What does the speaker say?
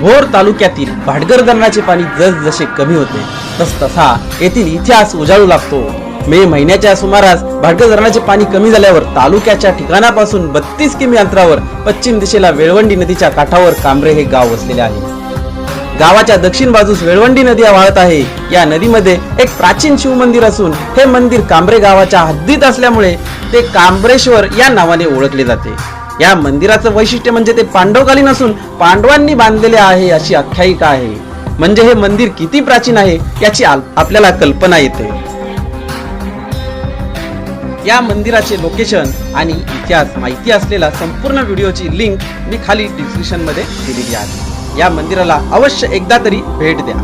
भोर तालुक्यातील भाटगर धरणाचे पाणी जसजसे कमी होते तस तसा येथील इतिहास उजाळू लागतो. मे महिन्याच्या सुमारास भाटगर धरणाचे पाणी कमी झाल्यावर तालुक्याच्या ठिकाणापासून बत्तीस किमी अंतरावर पश्चिम दिशेला वेळवंडी नदीच्या काठावर कांबरे हे गाव वसलेले आहे. गावाच्या दक्षिण बाजूस वेळवंडी नदी वाहत आहे. या नदीमध्ये एक प्राचीन शिव मंदिर असून हे मंदिर कांबरे गावाच्या हद्दीत असल्यामुळे ते कांबरेश्वर या नावाने ओळखले जाते. या मंदिराचं वैशिष्ट्य म्हणजे ते पांडवकालीन असून पांडवांनी बांधलेले आहे अशी आख्यायिका आहे. म्हणजे हे मंदिर किती प्राचीन आहे याची आपल्याला कल्पना येते. या मंदिराचे लोकेशन आणि इतिहास माहिती असलेला संपूर्ण व्हिडिओची लिंक मी खाली डिस्क्रिप्शनमध्ये दिलेली आहे. या मंदिराला अवश्य एकदा तरी भेट द्या.